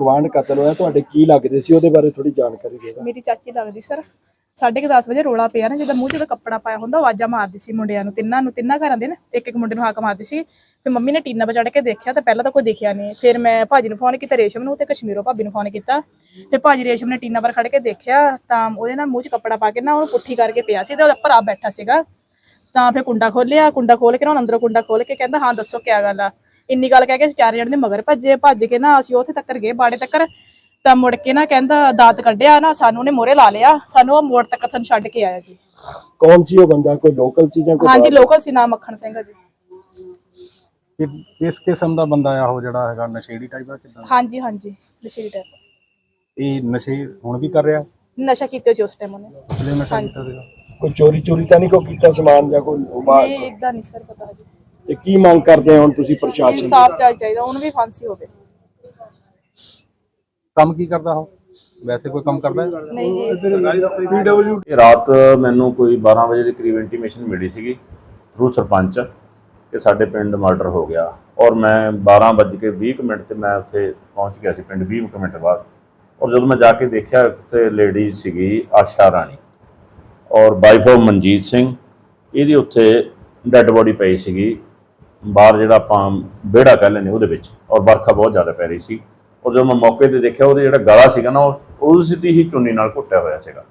ਗਵਾਂਢ ਕਤਲ ਹੋਇਆ, ਤੁਹਾਡੇ ਕੀ ਲੱਗਦੇ ਸੀ? ਉਹਦੇ ਬਾਰੇ ਥੋੜੀ ਜਾਣਕਾਰੀ ਦੇ ਦਿਓ। ਮੇਰੀ ਚਾਚੀ ਲੱਗਦੀ, ਸਰ। ਸਾਢੇ ਕੁ 10 ਵਜੇ ਰੋਲਾ ਪਿਆ ਨਾ, ਜਦੋਂ ਮੂੰਹ 'ਚ ਉਹਦਾ ਕੱਪੜਾ ਪਾਇਆ ਹੁੰਦਾ ਆਵਾਜ਼ਾਂ ਮਾਰਦੀ ਸੀ ਮੁੰਡਿਆਂ ਨੂੰ, ਤਿੰਨਾਂ ਨੂੰ, ਤਿੰਨਾਂ ਘਰਾਂ ਦੇ ਨਾ, ਇੱਕ ਇੱਕ ਮੁੰਡੇ ਨੂੰ ਹਾਕ ਮਾਰਦੀ ਸੀ। ਫਿਰ ਮੰਮੀ ਨੇ ਟੀਨਾ ਵਜੜ ਕੇ ਦੇਖਿਆ ਤਾਂ ਪਹਿਲਾਂ ਤਾਂ ਕੋਈ ਦਿਖਿਆ ਨਹੀਂ। ਫਿਰ ਮੈਂ ਭਾਜੀ ਨੂੰ ਫੋਨ ਕੀਤਾ, ਰੇਸ਼ਮ ਨੂੰ, ਤੇ ਕਸ਼ਮੀਰੋਂ ਭਾਬੀ ਨੂੰ ਫੋਨ ਕੀਤਾ। ਫਿਰ ਭਾਜੀ ਰੇਸ਼ਮ ਨੇ ਟੀਨਾ ਪਰ ਖੜ ਕੇ ਦੇਖਿਆ, ਤਾਂ ਉਹਦੇ ਨਾਲ ਮੂੰਹ 'ਚ ਕੱਪੜਾ ਪਾ ਕੇ ਨਾ, ਉਹਨੂੰ ਪੁੱਠੀ ਕਰਕੇ ਪਿਆ ਸੀ ਤੇ ਉਹਦਾ ਭਰਾ ਬੈਠਾ ਸੀਗਾ। ਤਾਂ ਫਿਰ ਕੁੰਡਾ ਖੋਲਿਆ ਕੁੰਡਾ ਖੋਲ ਕੇ ਨਾ, ਉਹਨੇ ਅੰਦਰੋਂ ਕੁੰਡਾ ਖੋਲ ਕੇ ਕਹਿੰਦਾ, ਹਾਂ, ਦੱਸੋ ਕੀ ਗੱਲ ਆ? ਇੰਨੀ ਗੱਲ ਕਹਿ ਕੇ ਅਸੀਂ ਚਾਰ ਜਣੇ ਦੇ ਮਗਰ ਭੱਜੇ ਭੱਜ ਕੇ ਨਾ ਅਸੀਂ ਉੱਥੇ ਤੱਕਰ ਗਏ ਬਾੜੇ ਤੱਕਰ। ਤਾਂ ਮੁੜ ਕੇ ਨਾ ਕਹਿੰਦਾ ਦਾਤ ਕੱਢਿਆ ਨਾ ਸਾਨੂੰ ਉਹਨੇ ਮੋਰੇ ਲਾ ਲਿਆ ਸਾਨੂੰ ਉਹ ਮੋੜ ਤੱਕ ਥਨ ਛੱਡ ਕੇ ਆਇਆ ਜੀ। ਕੌਣ ਸੀ ਉਹ ਬੰਦਾ? ਕੋਈ ਲੋਕਲ ਸੀ ਜਾਂ ਕੋਈ ਹਾਂਜੀ ਲੋਕਲ ਸੀ ਨਾਮ ਮੱਖਣ ਸਿੰਘ ਜੀ। ਕਿ ਕਿਸ ਕਿਸਮ ਦਾ ਬੰਦਾ ਆ ਉਹ ਜਿਹੜਾ ਹੈਗਾ ਨਸ਼ੇੜੀ ਟਾਈਪ ਦਾ ਕਿਦਾਂ? ਹਾਂਜੀ ਹਾਂਜੀ ਨਸ਼ੇ ਟਾਈਪ ਇਹ ਨਸ਼ੇ ਹੁਣ ਵੀ ਕਰ ਰਿਹਾ? ਨਸ਼ਾ ਕੀਤੇ ਸੀ ਉਸ ਟਾਈਮ ਉਹਨੇ। ਪਿਛਲੇ ਨਸ਼ਾ ਕੀਤਾ ਸੀਗਾ। ਕੋਈ ਚੋਰੀ ਚੋਰੀ ਤਾਂ ਨਹੀਂ ਕੋਈ ਕੀਤਾ ਸਮਾਨ ਜਾਂ ਕੋਈ ਬਾਹਰ? ਇਹ ਇਦਾਂ ਨਹੀਂ ਸਰ ਪਤਾ ਜੀ ਕੀ ਮੰਗ ਕਰਦੇ ਹੋ ਹੁਣ ਤੁਸੀਂ ਪ੍ਰਸ਼ਾਸਨ ਤੋਂ? ਇਨਸਾਫ ਚਾਹੀ ਚਾਹੀਦਾ ਉਹਨੂੰ ਵੀ ਫਾਂਸੀ ਹੋਵੇ। ਕੰਮ ਕੀ ਕਰਦਾ ਉਹ? ਵੈਸੇ ਕੋਈ ਕੰਮ ਕਰਦਾ? ਹੈ ਨਹੀਂ ਜੀ। ਇਹ ਰਾਤ ਮੈਨੂੰ ਕੋਈ 12 ਵਜੇ ਦੇ ਕਰੀਬ ਇੰਟੀਮੇਸ਼ਨ ਮਿਲੀ ਸੀਗੀ ਥਰੂ ਸਰਪੰਚ ਕਿ ਸਾਡੇ ਪਿੰਡ ਮਰਡਰ ਹੋ ਗਿਆ। ਔਰ ਮੈਂ 12 ਵੱਜ ਕੇ 20 ਕੁ ਮਿੰਟ ਤੇ ਮੈਂ ਉੱਥੇ ਪਹੁੰਚ ਗਿਆ ਸੀ ਪਿੰਡ 20 ਕੁ ਮਿੰਟ ਬਾਅਦ। ਔਰ ਜਦੋਂ ਮੈਂ ਜਾ ਕੇ ਦੇਖਿਆ ਉੱਥੇ ਲੇਡੀ ਸੀਗੀ ਆਸ਼ਾ ਰਾਣੀ ਔਰ ਵਾਈਫ ਆਫ ਮਨਜੀਤ ਸਿੰਘ। ਇਹਦੀ ਉੱਥੇ ਡੈੱਡ ਬੋਡੀ ਪਈ ਸੀਗੀ। ਬਾਹਰ ਜਿਹੜਾ ਆਪਾਂ ਵਿਹੜਾ ਕਹਿ ਲੈਂਦੇ ਉਹਦੇ ਵਿੱਚ, ਔਰ ਵਰਖਾ ਬਹੁਤ ਜ਼ਿਆਦਾ ਪੈ ਰਹੀ ਸੀ। ਔਰ ਜਦੋਂ ਮੈਂ ਮੌਕੇ ਤੇ ਦੇਖਿਆ, ਉਹਦੇ ਜਿਹੜਾ ਗਲਾ ਸੀਗਾ ਨਾ, ਉਹ ਉਸ ਦੀ ਹੀ ਚੁੰਨੀ ਨਾਲ ਘੁੱਟਿਆ ਹੋਇਆ ਸੀਗਾ।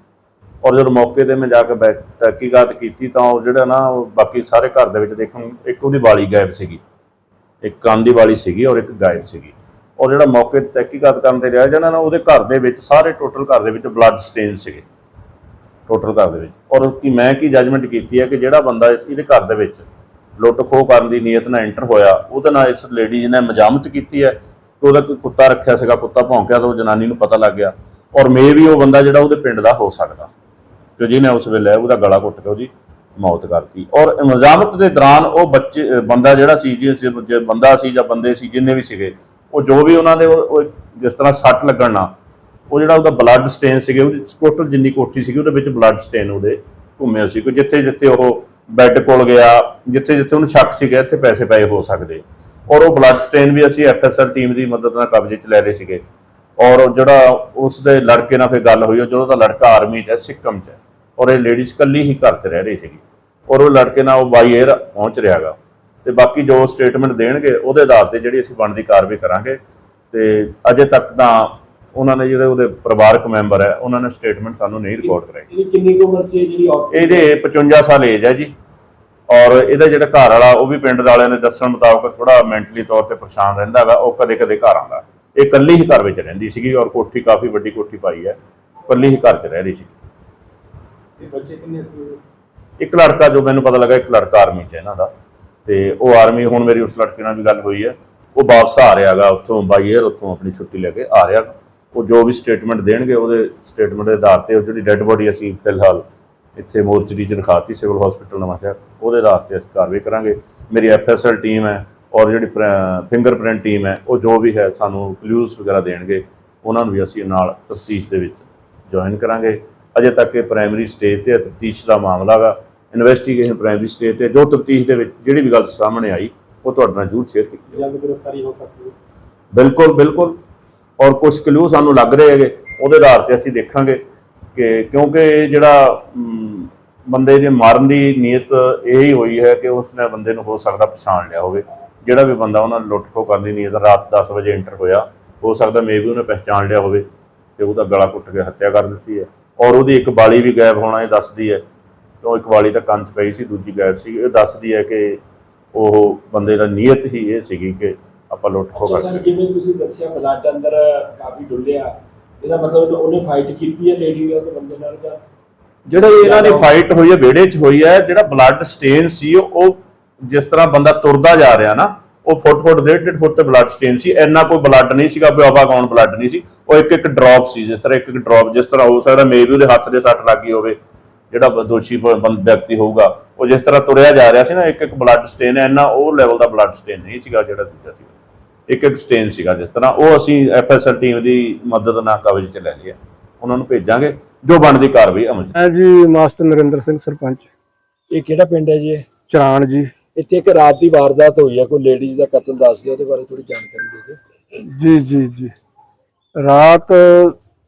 ਔਰ ਜਦੋਂ ਮੌਕੇ ਤੇ ਮੈਂ ਜਾ ਕੇ ਬੈ- ਤਹਿਕੀਕਾਤ ਕੀਤੀ, ਤਾਂ ਉਹ ਜਿਹੜਾ ਨਾ, ਉਹ ਬਾਕੀ ਸਾਰੇ ਘਰ ਦੇ ਵਿੱਚ ਦੇਖਣ ਇੱਕ ਉਹਦੀ ਵਾਲੀ ਗਾਇਬ ਸੀਗੀ। ਇੱਕ ਕੰਨ ਦੀ ਵਾਲੀ ਸੀਗੀ ਔਰ ਇੱਕ ਗਾਇਬ ਸੀਗੀ। ਔਰ ਜਿਹੜਾ ਮੌਕੇ ਤੇ ਤਹਿਕੀਕਾਤ ਕਰਨ ਤੇ ਰਿਹਾ ਜਿਹੜਾ ਨਾ, ਉਹਦੇ ਘਰ ਦੇ ਵਿੱਚ ਸਾਰੇ ਟੋਟਲ ਘਰ ਦੇ ਵਿੱਚ ਬਲੱਡ ਸਟੇਨ ਸੀਗੇ। ਟੋਟਲ ਘਰ ਦੇ ਵਿੱਚ। ਔਰ ਕੀ ਮੈਂ ਕੀ ਜੱਜਮੈਂਟ ਕੀਤੀ ਹੈ ਕਿ ਜਿਹੜਾ ਬੰਦਾ ਇਸ ਇਹਦੇ ਘਰ ਦੇ ਵਿੱਚ ਲੁੱਟ ਖੋਹ ਕਰਨ ਦੀ ਨੀਅਤ ਨਾਲ ਐਂਟਰ ਹੋਇਆ। ਉਹਦੇ ਨਾਲ ਇਸ ਲੇਡੀ ਨੇ ਮਜਾਮਤ ਕੀਤੀ ਹੈ ਕਿ ਉਹਦਾ ਕੋਈ ਕੁੱਤਾ ਰੱਖਿਆ ਸੀਗਾ, ਕੁੱਤਾ ਭੌਂਕਿਆ ਤਾਂ ਉਹ ਜਨਾਨੀ ਨੂੰ ਪਤਾ ਲੱਗ ਗਿਆ। ਔਰ ਮੇ ਵੀ ਉਹ ਬੰਦਾ ਜਿਹੜਾ ਉਹਦੇ ਪਿੰਡ ਦਾ ਹੋ ਸਕਦਾ। ਕਿ ਜਿਹਨੇ ਉਸ ਵੇਲੇ ਉਹਦਾ ਗਲਾ ਘੁੱਟ ਕੇ ਉਹਦੀ ਮੌਤ ਕਰਤੀ। ਔਰ ਮਜ਼ਾਮਤ ਦੇ ਦੌਰਾਨ ਉਹ ਬੱਚੇ ਬੰਦਾ ਜਿਹੜਾ ਸੀ ਜਿਸ ਜੇ ਬੰਦਾ ਸੀ ਜਾਂ ਬੰਦੇ ਸੀ, ਜਿੰਨੇ ਵੀ ਸੀਗੇ, ਉਹ ਜੋ ਵੀ ਉਹਨਾਂ ਦੇ ਜਿਸ ਤਰ੍ਹਾਂ ਸੱਟ ਲੱਗਣ ਨਾਲ, ਉਹ ਜਿਹੜਾ ਉਹਦਾ ਬਲੱਡ ਸਟੇਨ ਸੀਗੇ, ਉਹਦੀ ਟੋਟਲ ਜਿੰਨੀ ਕੋਠੀ ਸੀਗੀ, ਉਹਦੇ ਵਿੱਚ ਬਲੱਡ ਸਟੇਨ ਉਹਦੇ ਘੁੰਮੇ ਸੀ। ਕਿ ਜਿੱਥੇ ਜਿੱਥੇ ਉਹ ਬੈੱਡ ਕੋਲ ਗਿਆ, ਜਿੱਥੇ ਜਿੱਥੇ ਉਹਨੂੰ ਸ਼ੱਕ ਸੀਗਾ, ਇੱਥੇ ਪੈਸੇ ਪਏ ਹੋ ਸਕਦੇ। ਔਰ ਉਹ ਬਲੱਡ ਸਟੇਨ ਵੀ ਅਸੀਂ ਐਫਐਸਐਲ ਟੀਮ ਦੀ ਮਦਦ ਨਾਲ ਕਬਜ਼ੇ 'ਚ ਲੈ ਰਹੇ ਸੀਗੇ। ਔਰ ਜਿਹੜਾ ਉਸ ਦੇ ਲੜਕੇ ਨਾਲ ਫਿਰ ਗੱਲ ਹੋਈ, ਉਹ ਜਦੋਂ ਦਾ ਲੜਕਾ ਆਰਮੀ 'ਚ ਹੈ, ਸਿੱਕਮ 'ਚ ਹੈ। ਔਰ ਇਹ ਲੇਡੀਜ਼ ਇਕੱਲੀ ਹੀ ਘਰ 'ਚ ਰਹਿ ਰਹੀ ਸੀਗੀ। ਔਰ ਉਹ ਲੜਕੇ ਨਾਲ ਉਹ ਬਾਈ 에ਅਰ ਪਹੁੰਚ ਰਿਹਾਗਾ ਤੇ ਬਾਕੀ ਜੋ ਸਟੇਟਮੈਂਟ ਦੇਣਗੇ, ਉਹਦੇ ਆਧਾਰ ਤੇ ਜਿਹੜੀ ਅਸੀਂ ਬਣਦੀ ਕਾਰਵਾਈ ਕਰਾਂਗੇ। ਤੇ ਅਜੇ ਤੱਕ ਤਾਂ ਉਹਨਾਂ ਨੇ ਜਿਹੜੇ ਉਹਦੇ ਪਰਿਵਾਰਕ ਮੈਂਬਰ ਹੈ ਉਹਨਾਂ ਨੇ ਸਟੇਟਮੈਂਟ ਸਾਨੂੰ ਨਹੀਂ ਰਿਕਾਰਡ ਕਰਾਈ। ਇਹਦੀ ਕਿੰਨੀ ਕੁ ਉਮਰ ਸੀ ਜਿਹੜੀ ਇਹਦੇ 55 ਸਾਲ ਏਜ ਹੈ ਜੀ। ਔਰ ਇਹਦਾ ਜਿਹੜਾ ਘਰ ਵਾਲਾ ਉਹ ਵੀ ਪਿੰਡ ਵਾਲਿਆਂ ਦੇ ਦੱਸਣ ਮੁਤਾਬਕ ਥੋੜਾ ਮੈਂਟਲੀ ਤੌਰ ਤੇ ਪਰੇਸ਼ਾਨ ਰਹਿੰਦਾ ਹੈਗਾ ਉਹ ਕਦੇ ਕਦੇ ਘਰ ਆਉਂਦਾ। ਇਹ ਇਕੱਲੀ ਹੀ ਘਰ ਵਿੱਚ ਰਹਿੰਦੀ ਸੀਗੀ ਔਰ ਕੋਠੀ ਕਾਫੀ ਵੱਡੀ ਕੋਠੀ ਪਾਈ ਹੈ ਇਕੱਲੀ ਹੀ ਘਰ 'ਚ ਰਹਿ ਰਹੀ ਸੀ। ਤੇ ਬੱਚੇ ਕਿੰਨੇ ਸੀ? ਇੱਕ ਲੜਕਾ ਜੋ ਮੈਨੂੰ ਪਤਾ ਲੱਗਾ ਇੱਕ ਲੜਕਾ ਆਰਮੀ 'ਚ ਹੈ ਇਹਨਾਂ ਦਾ। ਤੇ ਉਹ ਆਰਮੀ ਹੁਣ ਮੇਰੀ ਉਸ ਲੜਕੇ ਨਾਲ ਵੀ ਗੱਲ ਹੋਈ ਹੈ। ਉਹ ਵਾਪਸ ਆ ਰਿਹਾਗਾ ਉੱਥੋਂ ਬਾਈ 에ਅਰ ਉੱਥੋਂ ਆਪਣੀ ਛੁੱਟੀ ਲੈ ਕੇ ਆ ਰਿਹਾ। ਉਹ ਜੋ ਵੀ ਸਟੇਟਮੈਂਟ ਦੇਣਗੇ ਉਹਦੇ ਸਟੇਟਮੈਂਟ ਦੇ ਆਧਾਰ ਤੇ ਉਹ ਜਿਹੜੀ ਡੈੱਡ ਬੋਡੀ ਅਸੀਂ ਫਿਲਹਾਲ ਇੱਥੇ ਮੋਰਚਰੀ 'ਚ ਰਖਾਤੀ ਸਿਵਲ ਹਸਪੀਟਲ ਨਵਾਂਸ਼ਹਿਰ ਉਹਦੇ ਆਧਾਰ ਤੇ ਅਸੀਂ ਕਾਰਵਾਈ ਕਰਾਂਗੇ। ਮੇਰੀ ਐਫਐਸਐਲ ਟੀਮ ਹੈ ਔਰ ਜਿਹੜੀ ਫਿੰਗਰਪ੍ਰਿੰਟ ਟੀਮ ਹੈ ਉਹ ਜੋ ਵੀ ਹੈ ਸਾਨੂੰ ਕਲੂਜ਼ ਵਗੈਰਾ ਦੇਣਗੇ ਉਹਨਾਂ ਨੂੰ ਵੀ ਅਸੀਂ ਨਾਲ ਤਫਤੀਸ਼ ਦੇ ਵਿੱਚ ਜੁਆਇਨ ਕਰਾਂਗੇ। ਅਜੇ ਤੱਕ ਇਹ ਪ੍ਰਾਇਮਰੀ ਸਟੇਜ ਤੇ ਤਫਤੀਸ਼ ਦਾ ਮਾਮਲਾ ਗਾ ਇਨਵੈਸਟੀਗੇਸ਼ਨ ਪ੍ਰਾਇਮਰੀ ਸਟੇਜ ਤੇ ਜੋ ਤਫਤੀਸ਼ ਦੇ ਵਿੱਚ ਜਿਹੜੀ ਵੀ ਗੱਲ ਸਾਹਮਣੇ ਆਈ ਉਹ ਤੁਹਾਡੇ ਨਾਲ ਜ਼ਰੂਰ ਸ਼ੇਅਰ ਕੀਤੀ। ਜਲਦ ਗ੍ਰਿਫਤਾਰੀ ਹੋ ਸਕਦੀ ਹੈ। ਬਿਲਕੁਲ ਬਿਲਕੁਲ। ਔਰ ਕੁਝ ਕਲੂ ਸਾਨੂੰ ਲੱਗ ਰਹੇ ਹੈਗੇ, ਉਹਦੇ ਆਧਾਰ ਤੇ ਅਸੀਂ ਦੇਖਾਂਗੇ ਕਿ ਕਿਉਂਕਿ ਜਿਹੜਾ ਬੰਦੇ ਦੇ ਮਾਰਨ ਦੀ ਨੀਅਤ ਇਹ ਹੀ ਹੋਈ ਹੈ ਕਿ ਉਸਨੇ ਬੰਦੇ ਨੂੰ ਹੋ ਸਕਦਾ ਪਛਾਣ ਲਿਆ ਹੋਵੇ। ਜਿਹੜਾ ਵੀ ਬੰਦਾ ਉਹਨਾਂ ਨੂੰ ਲੁੱਟ ਖੋ ਕਰਨ ਦੀ ਨੀਅਤ ਰਾਤ 10 ਵਜੇ ਐਂਟਰ ਹੋਇਆ, ਹੋ ਸਕਦਾ ਮੇਬੀ ਉਹਨੇ ਪਛਾਣ ਲਿਆ ਹੋਵੇ ਤੇ ਉਹਦਾ ਗਲਾ ਕੁੱਟ ਕੇ ਹੱਤਿਆ ਕਰ ਦਿੱਤੀ ਹੈ। ਔਰ ਉਹਦੀ ਇੱਕ ਬਾਲੀ ਵੀ ਗਾਇਬ ਹੋਣਾ ਇਹ ਦੱਸਦੀ ਹੈ ਕਿਉਂ ਇੱਕ ਵਾਲੀ ਤਾਂ ਕੰਨ 'ਚ ਪਈ ਸੀ, ਦੂਜੀ ਗਾਇਬ ਸੀ, ਇਹ ਦੱਸਦੀ ਹੈ ਕਿ ਉਹ ਬੰਦੇ ਦਾ ਨੀਅਤ ਹੀ ਇਹ ਸੀਗੀ ਕਿ ਆਪਾਂ ਲੁੱਟ ਖੋ ਕਰ ਸਰ ਜਿਵੇਂ ਤੁਸੀਂ ਦੱਸਿਆ ਬਲੱਡ ਅੰਦਰ ਕਾਫੀ ਡੁੱਲਿਆ ਇਹਦਾ ਮਤਲਬ ਉਹਨੇ ਫਾਈਟ ਕੀਤੀ ਹੈ ਲੇਡੀ ਦੇ ਉਹਦੇ ਬੰਦੇ ਨਾਲ ਜਾਂ? ਜਿਹੜਾ ਇਹਨਾਂ ਦੀ ਫਾਈਟ ਹੋਈ ਹੈ ਵਿਹੜੇ 'ਚ ਹੋਈ ਹੈ ਜਿਹੜਾ ਬਲੱਡ ਸਟੇਨ ਸੀ ਉਹ ਉਹ ਜਿਸ ਤਰ੍ਹਾਂ ਬੰਦਾ ਤੁਰਦਾ ਜਾ ਰਿਹਾ ਨਾ ਉਹ ਫੁੱਟ ਫੁੱਟ ਡੇਢ ਡੇਢ ਫੁੱਟ ਤੇ ਬਲੱਡ ਸਟੇਨ ਸੀ ਇੰਨਾ ਕੋਈ ਬਲੱਡ ਨਹੀਂ ਸੀਗਾ ਵੀ ਆਪਾਂ ਕੌਣ ਬਲੱਡ ਨਹੀਂ ਸੀ ਉਹ ਇੱਕ ਇੱਕ ਡ੍ਰੌਪ ਸੀ ਜਿਸ ਤਰ੍ਹਾਂ ਇੱਕ ਇੱਕ ਡ੍ਰੌਪ ਜਿਸ ਤਰ੍ਹਾਂ ਹੋ ਸਕਦਾ ਮੇਬੀ ਉਹਦੇ ਹੱਥ ਦੇ ਸੱਟ ਲੱਗੀ ਹੋਵੇ ਜਿਹੜਾ ਬ- ਦੋਸ਼ੀ ਬ- ਵਿਅਕਤੀ ਹੋਊਗਾ ਉਹ ਜਿਸ ਤਰ੍ਹਾਂ ਤੁਰਿਆ ਜਾ ਰਿਹਾ ਸੀ ਨਾ ਇੱਕ ਇੱਕ ਬਲੱਡ ਸਟੇਨ ਇੰਨਾ ਉਹ ਲੈਵਲ ਦਾ ਬਲੱਡ ਸਟੇਨ ਨਹੀਂ ਸੀਗਾ ਜਿਹੜਾ ਦੂਜਾ ਸੀ ਇੱਕ ਇੱਕ ਸਟੇਨ ਸੀਗਾ ਜਿਸ ਤਰ੍ਹਾਂ। ਉਹ ਅਸੀਂ ਐਫਐਸਐਲ ਟੀਮ ਦੀ ਮਦਦ ਨਾਲ ਕਵਰੇਜ ਚ ਲੈ ਲਿਆ ਉਹਨਾਂ ਨੂੰ ਭੇਜਾਂਗੇ। ਜੋ ਬਣਦੀ ਕਾਰਵਾਈ ਅਮਲ 'ਚ। ਮੈਂ ਜੀ ਮਾਸਟਰ ਨਰਿੰਦਰ ਸਿੰਘ ਸਰਪੰਚ। ਇਹ ਕਿਹੜਾ ਪਿੰਡ ਹੈ ਜੀ ਇਹ? ਚਰਾਣ ਜੀ। ਇੱਥੇ ਇੱਕ ਰਾਤ ਦੀ ਵਾਰਦਾਤ ਹੋਈ ਹੈ ਕੋਈ ਲੇਡੀਜ਼ ਦਾ ਕਤਲ ਦੱਸਦੇ ਉਹਦੇ ਬਾਰੇ ਥੋੜੀ ਜਾਣਕਾਰੀ ਦੇ ਦਿਓ। ਜੀ ਜੀ ਜੀ। ਰਾਤ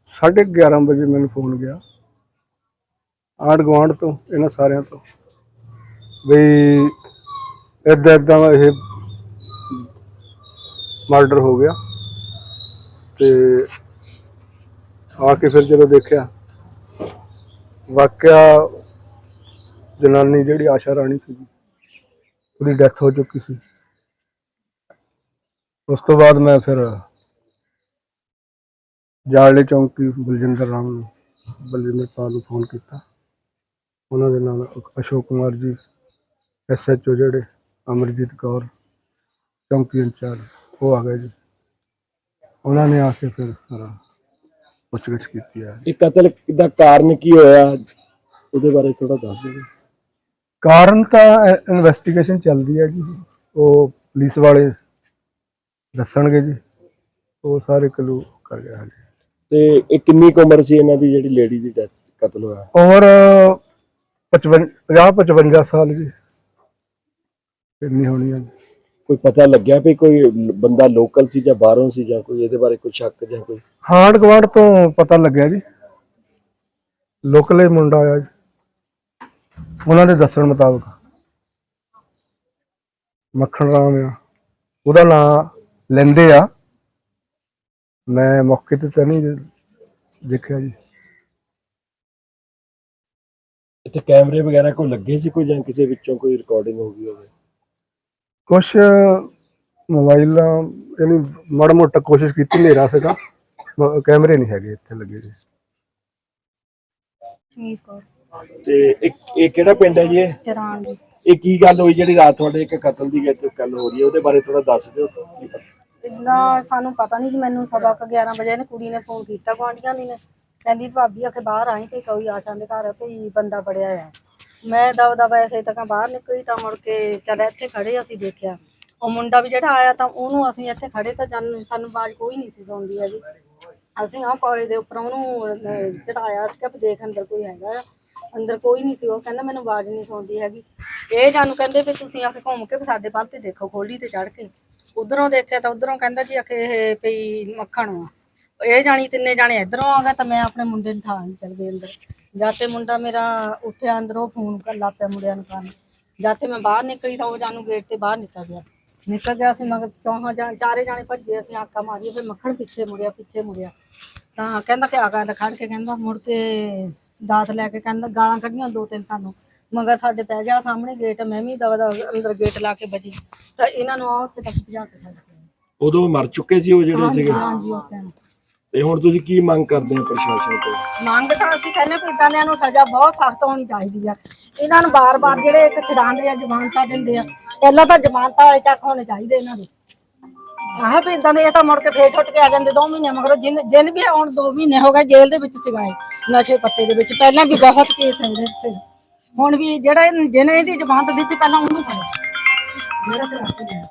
11:30 ਵਜੇ ਮੈਨੂੰ ਫੋਨ ਗਿਆ। ਆਂਢ ਗੁਆਂਢ ਤੋਂ ਇਹਨਾਂ ਸਾਰਿਆਂ ਤੋਂ। ਵੀ ਏਦਾਂ ਏਦਾਂ ਇਹ ਮਰਡਰ ਹੋ ਗਿਆ। ਤੇ ਆ ਕੇ ਫਿਰ ਜਦੋਂ ਦੇਖਿਆ, ਵਾਕਿਆ ਜਨਾਨੀ ਜਿਹੜੀ ਆਸ਼ਾ ਰਾਣੀ ਸੀ ਉਹਦੀ ਡੈਥ ਹੋ ਚੁੱਕੀ ਸੀ। ਉਸ ਤੋਂ ਬਾਅਦ ਮੈਂ ਫਿਰ ਜਾਲੇ ਚੌਂਕੀ ਬਲਜਿੰਦਰ ਰਾਮ ਨੂੰ, ਬਲਜਿੰਦਰ ਪਾਲ ਨੂੰ ਫੋਨ ਕੀਤਾ। ਉਹਨਾਂ ਦੇ ਨਾਲ ਅਸ਼ੋਕ ਕੁਮਾਰ ਜੀ ਐਸਐਚਓ ਜਿਹੜੇ, ਅਮਰਜੀਤ ਕੌਰ, ਚੌਂਕੀ ਇੰਚਾਰਜ। ਉਹ ਆ ਗਏ ਜੀ। ਉਹਨਾਂ ਨੇ ਆ ਕੇ ਫਿਰ ਸਾਰਾ ਪੁੱਛਗਿੱਛ ਕੀਤੀ ਹੈ ਇਹ ਕਤਲ ਦਾ ਕਾਰਨ ਕੀ ਹੋਇਆ? ਉਹਦੇ ਬਾਰੇ ਥੋੜਾ ਦੱਸ ਦਿਓ। ਕਾਰਨ ਤਾਂ ਇਨਵੈਸਟੀਗੇਸ਼ਨ ਚੱਲਦੀ ਹੈ ਜੀ। ਉਹ ਪੁਲਿਸ ਵਾਲੇ ਦੱਸਣਗੇ ਜੀ। ਉਹ ਸਾਰੇ ਕਲੂ ਕਰ ਗਿਆ ਜੀ। ਤੇ ਇਹ ਕਿੰਨੀ ਕੁ ਉਮਰ ਸੀ ਇਹਨਾਂ ਦੀ ਜਿਹੜੀ ਲੇਡੀ ਦੀ ਡੈਥ ਕਤਲ ਹੋਇਆ? ਉਮਰ 55 50 55 ਸਾਲ ਜੀ। ਕਿੰਨੀ ਹੋਣੀ ਹੈ ਜੀ। ਕੋਈ ਪਤਾ ਲੱਗਿਆ ਵੀ ਕੋਈ ਬੰਦਾ ਲੋਕਲ ਸੀ ਜਾਂ ਬਾਹਰੋਂ ਸੀ ਜਾਂ ਕੋਈ ਇਹਦੇ ਬਾਰੇ ਕੋਈ ਸ਼ੱਕ ਜਾਂ ਕੋਈ? ਹਾਂਡ ਗਵਾਂਡ ਤੋਂ ਪਤਾ ਲੱਗਿਆ ਜੀ। ਲੋਕਲੇ ਮੁੰਡਾ ਆਇਆ ਜੀ। ਉਹਨਾਂ ਦੇ ਦੱਸਣ ਮੁਤਾਬਕ। ਮੱਖਣ ਰਾਮ ਆ। ਉਹਦਾ ਨਾਂ ਲੈਂਦੇ ਆ। ਮੈਂ ਮੌਕੇ ਤੇ ਤਾਂ ਨਹੀਂ ਦੇਖਿਆ ਜੀ। ਇੱਥੇ ਕੈਮਰੇ ਵਗੈਰਾ ਕੋਈ ਲੱਗੇ ਸੀ ਕੋਈ ਜਾਂ ਕਿਸੇ ਵਿੱਚੋਂ ਕੋਈ ਰਿਕਾਰਡਿੰਗ ਹੋ ਗਈ ਹੋਵੇ? ਕੁਛ ਮੋਬਾਈਲਾਂ ਯਾਨੀ ਮਾੜਾ ਮੋਟਾ ਕੋਸ਼ਿਸ਼ ਕੀਤੀ ਹਨੇਰਾ ਸੀਗਾ। ਮ- ਕੈਮਰੇ ਨਹੀਂ ਹੈਗੇ ਇੱਥੇ ਲੱਗੇ ਜੀ ਠੀਕ ਕੌਰ ਤੇ ਇਹ ਇਹ ਕਿਹੜਾ ਪਿੰਡ ਹੈ ਜੀ ਇਹ? ਚਰਾਂ ਦੀ ਇਹ ਕੀ ਗੱਲ ਹੋਈ ਜਿਹੜੀ ਰਾਤ ਤੁਹਾਡੇ ਇੱਕ ਕਤਲ ਦੀ ਗੱਲ ਗੱਲ ਹੋ ਰਹੀ ਹੈ? ਉਹਦੇ ਬਾਰੇ ਥੋੜਾ ਦੱਸ ਦਿਓ ਕੀ ਪਤਾ ਇਦਾਂ ਸਾਨੂੰ ਪਤਾ ਨਹੀਂ ਸੀ ਮੈਨੂੰ ਸਵਾ ਕੁ 11 ਵਜੇ ਨੇ ਕੁੜੀ ਨੇ ਫੋਨ ਕੀਤਾ ਗੁਆਂਢੀਆਂ ਦੀ ਨੇ। ਕਹਿੰਦੀ ਭਾਬੀ ਆਖੇ ਬਾਹਰ ਆਈ ਤੇ ਕੋਈ ਆਸ਼ਾ ਦੇ ਘਰ ਭਈ ਬੰਦਾ ਬੜਿਆ ਆ। ਮੈਂ ਦਵ ਦਵ ਐਸੇ ਤੱਕ ਬਾਹਰ ਨਿਕਲੀ ਤਾਂ ਮੁੜ ਕੇ ਚੱਲ ਇੱਥੇ ਖੜੇ ਅਸੀਂ ਦੇਖਿਆ। ਉਹ ਮੁੰਡਾ ਵੀ ਜਿਹੜਾ ਆਇਆ ਤਾਂ ਉਹਨੂੰ ਅਸੀਂ ਇੱਥੇ ਖੜੇ ਤਾਂ ਜਾਨੂੰ ਸਾਨੂੰ ਆਵਾਜ਼ ਕੋਈ ਨਹੀਂ ਸੀ ਸੁਣਦੀ ਹੈਗੀ। ਅਸੀਂ ਆਹ ਪੌੜੇ ਦੇ ਉੱਪਰ ਉਹਨੂੰ ਚੜਾਇਆ ਸੀ ਕਿ ਦੇਖ ਅੰਦਰ ਕੋਈ ਹੈਗਾ ਆ। ਅੰਦਰ ਕੋਈ ਨਹੀਂ ਸੀ। ਉਹ ਕਹਿੰਦਾ ਮੈਨੂੰ ਆਵਾਜ਼ ਨਹੀਂ ਸੁਣਦੀ ਹੈਗੀ। ਇਹ ਜਾਨੂੰ ਕਹਿੰਦੇ ਵੀ ਤੁਸੀਂ ਆ ਕੇ ਘੁੰਮ ਕੇ ਸਾਡੇ ਵੱਲ ਤੇ ਦੇਖੋ, ਖੋਲੀ ਤੇ ਚੜ ਕੇ। ਉਧਰੋਂ ਦੇਖਿਆ ਤਾਂ ਉਧਰੋਂ ਕਹਿੰਦਾ ਜੀ ਆਖੇ ਇਹ ਪਈ ਮੱਖਣ ਆ ਇਹ ਜਾਣੀ ਤਿੰਨੇ ਜਾਣੇ ਇਧਰੋਂ ਆ ਗਏ ਤਾਂ ਮੈਂ ਆਪਣੇ ਮੁੰਡੇ ਨੂੰ ਥਾਂ ਚਲ ਗਈ ਅੰਦਰ। ਜਾਤੇ ਮੁੰਡਾ ਮੇਰਾ ਉੱਠਿਆ ਅੰਦਰੋਂ ਫੋਨ ਕਰ ਲਾ ਪਿਆ ਮੁੰਡਿਆਂ ਨੂੰ ਕਰਨ। ਜਾਤੇ ਮੈਂ ਬਾਹਰ ਨਿਕਲੀ ਤਾਂ ਉਹ ਜਾਨੂੰ ਗੇਟ ਤੇ ਬਾਹਰ ਨਿਕਲ ਗਿਆ। ਨਿਕਲ ਗਿਆ ਸੀ ਮਗਰ ਚੌਹਾਂ ਜਾਂ ਚਾਰੇ ਜਾਣੇ ਭੱਜੇ ਅਸੀਂ ਆਕਾ ਮਾਰੀ ਫਿਰ ਮੱਖਣ ਪਿੱਛੇ ਮੁੜਿਆ ਪਿੱਛੇ ਮੁੜਿਆ। ਤਾਂ ਕਹਿੰਦਾ ਕਿ ਆ ਗੱਲ ਖੜ ਕੇ ਕਹਿੰਦਾ ਮੁੜ ਕੇ ਦਾਸ ਲੈ ਕੇ ਕਹਿੰਦਾ ਗਾਲਾਂ ਕੱਢੀਆਂ ਦੋ ਤਿੰਨ ਸਾਨੂੰ। ਮਗਰ ਸਾਡੇ ਪੈ ਗਿਆ ਸਾਹਮਣੇ ਗੇਟ ਮੈਂ ਵੀ ਦਵਾ ਦਾ ਅੰਦਰ ਗੇਟ ਲਾ ਕੇ ਬਚੀ। ਤਾਂ ਇਹਨਾਂ ਨੂੰ ਆ ਉੱਥੇ ਤੱਕ ਭਜਾ ਕੇ ਛੱਡ ਉਦੋਂ ਮਰ ਚੁੱਕੇ ਸੀ ਉਹ ਜਿਹੜੇ ਸੀਗੇ? ਹਾਂਜੀ ਉਹ time। ਤੇ ਹੁਣ ਤੁਸੀਂ ਕੀ ਮੰਗ ਕਰਦੇ ਹੋ ਪ੍ਰਸ਼ਾਸਨ ਤੋਂ? ਮੰਗ ਤਾਂ ਅਸੀਂ ਕਹਿੰਦੇ ਵੀ ਇਦਾਂ ਨੂੰ ਸਜ਼ਾ ਬਹੁਤ ਸਖਤ ਹੋਣੀ ਚਾਹੀਦੀ ਆ। ਇਹਨਾਂ ਨੂੰ ਬਾਰ-ਬਾਰ ਜਿਹੜੇ ਇੱਕ ਛਡਾਉਂਦੇ ਆ, ਜ਼ਮਾਨਤਾਂ ਦਿੰਦੇ ਆ, ਪਹਿਲਾਂ ਤਾਂ ਜ਼ਮਾਨਤਾਂ ਵਾਲੇ ਚੱਕ ਹੋਣੇ ਚਾਹੀਦੇ ਇਹਨਾਂ ਦੇ। ਆਹ ਵੀ ਇਦਾਂ ਦੇ ਇਹ ਤਾਂ ਮੁੜ ਕੇ ਫੇਰ ਛੁੱਟ ਕੇ ਆ ਜਾਂਦੇ 2 ਮਹੀਨੇ, ਮਗਰੋਂ ਜਿੰਨ ਜਿੰਨ ਵੀ ਹੁਣ 2 ਮਹੀਨੇ ਹੋ ਗਏ, ਜੇਲ੍ਹ ਦੇ ਵਿੱਚ ਚਗਾਏ ਨਸ਼ੇ ਪੱਤੇ ਦੇ ਵਿੱਚ। ਪਹਿਲਾਂ ਵੀ ਬਹੁਤ ਕੇਸ ਹੈ ਇਹਦੇ ਤੇ ਹੁਣ ਵੀ ਜਿਹੜਾ ਜਿਹਨੇ ਇਹਦੀ ਜ਼ਮਾਨਤ ਦਿੱਤੀ, ਪਹਿਲਾਂ ਉਹਨੂੰ ਫੜੋ। ਜਿਹੜਾ ਚਲਾ